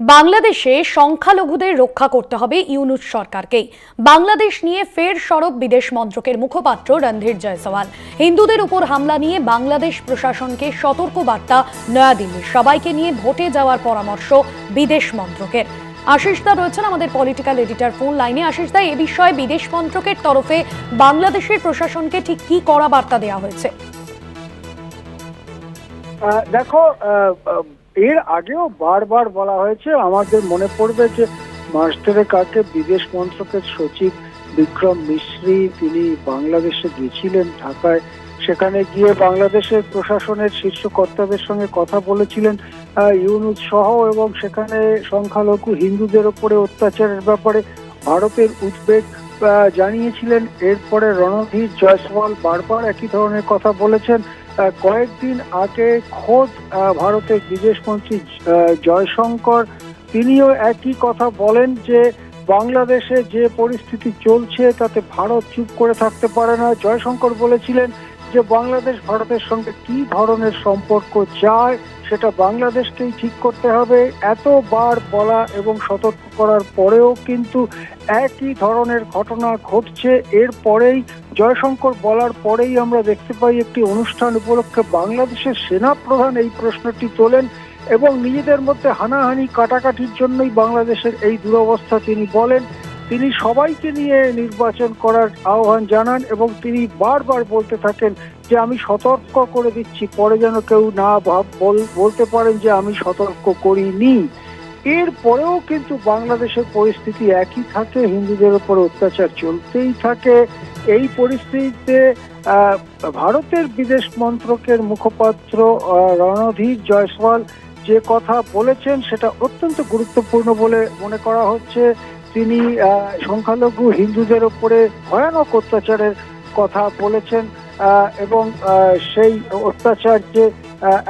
বাংলাদেশে সংখ্যালঘুদের রক্ষা করতে হবে ইউনুস সরকারকেই বাংলাদেশ নিয়ে ফের সরব বিদেশ মন্ত্রকের মুখপাত্র রণধীর জয়সওয়াল। হিন্দুদের উপর হামলা নিয়ে বাংলাদেশ প্রশাসনকে সতর্ক বার্তা নয়াদিল্লির সবাইকে নিয়ে ভোটে যাওয়ার পরামর্শ বিদেশ মন্ত্রকের। আশিস দা রয়েছেন আমাদের পলিটিক্যাল এডিটার ফোন লাইনে আশিস দা, এ বিষয়ে বিদেশ মন্ত্রকের তরফে বাংলাদেশের প্রশাসনকে ঠিক কি করা বার্তা দেওয়া হয়েছে? দেখো এর আগেও বারবার বলা হয়েছে আমাদের মনে পড়বে যে মাস দেড়েক আগে বিদেশ মন্ত্রকের সচিব বিক্রম মিশ্রি তিনি বাংলাদেশে গিয়েছিলেন ঢাকায়। সেখানে গিয়ে বাংলাদেশের প্রশাসনের শীর্ষ কর্তাদের সঙ্গে কথা বলেছিলেন আহ, ইউনুস সহ এবং সেখানে সংখ্যালঘু হিন্দুদের ওপরে অত্যাচারের ব্যাপারে ভারতের উদ্বেগ জানিয়েছিলেন। এরপরে রণধীর জয়সওয়াল বারবার একই ধরনের কথা বলেছেন। কয়েকদিন আগে খোদ ভারতের বিদেশমন্ত্রী জয়শঙ্কর, তিনিও একই কথা বলেন যে বাংলাদেশে যে পরিস্থিতি চলছে, তাতে ভারত চুপ করে থাকতে পারে না। জয়শঙ্কর বলেছিলেন যে বাংলাদেশ ভারতের সঙ্গে কি ধরনের সম্পর্ক চায় সেটা বাংলাদেশকেই ঠিক করতে হবে। এতবার বলা এবং সতর্ক করার পরেও কিন্তু একই ধরনের ঘটনা ঘটছে। এরপরেই জয়শঙ্কর বলার পরেই আমরা দেখতে পাই একটি অনুষ্ঠান উপলক্ষে বাংলাদেশের সেনা প্রধান এই প্রশ্নটি তোলেন এবং নিজেদের মধ্যে হানাহানি কাটাকাটির জন্যই বাংলাদেশের এই দুরবস্থা তিনি বলেন। তিনি সবাইকে নিয়ে নির্বাচন করার আহ্বান জানান এবং তিনি বারবার বলতে থাকেন যে আমি সতর্ক করে দিচ্ছি, পরে যেন কেউ না ভাব, বল- বলতে পারেন যে আমি সতর্ক করিনি। এরপরেও কিন্তু বাংলাদেশের পরিস্থিতি একই থাকে, হিন্দুদের উপর অত্যাচার চলতেই থাকে। এই পরিস্থিতিতে ভারতের বিদেশ মন্ত্রকের মুখপাত্র রণধীর জয়সওয়াল যে কথা বলেছেন সেটা অত্যন্ত গুরুত্বপূর্ণ বলে মনে করা হচ্ছে। তিনি সংখ্যালঘু হিন্দুদের উপরে ভয়ানক অত্যাচারের কথা বলেছেন এবং সেই অত্যাচার যে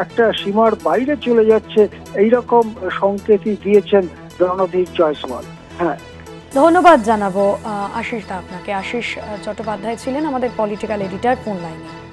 একটা সীমার বাইরে চলে যাচ্ছে, এইরকম সংকেতই দিয়েছেন রণধীর জয়সওয়াল। হ্যাঁ। ধন্যবাদ জানাব আশিস দা আপনাকে। আশিস চট্টোপাধ্যায় ছিলেন আমাদের পলিটিক্যাল এডিটর ফোন লাইনে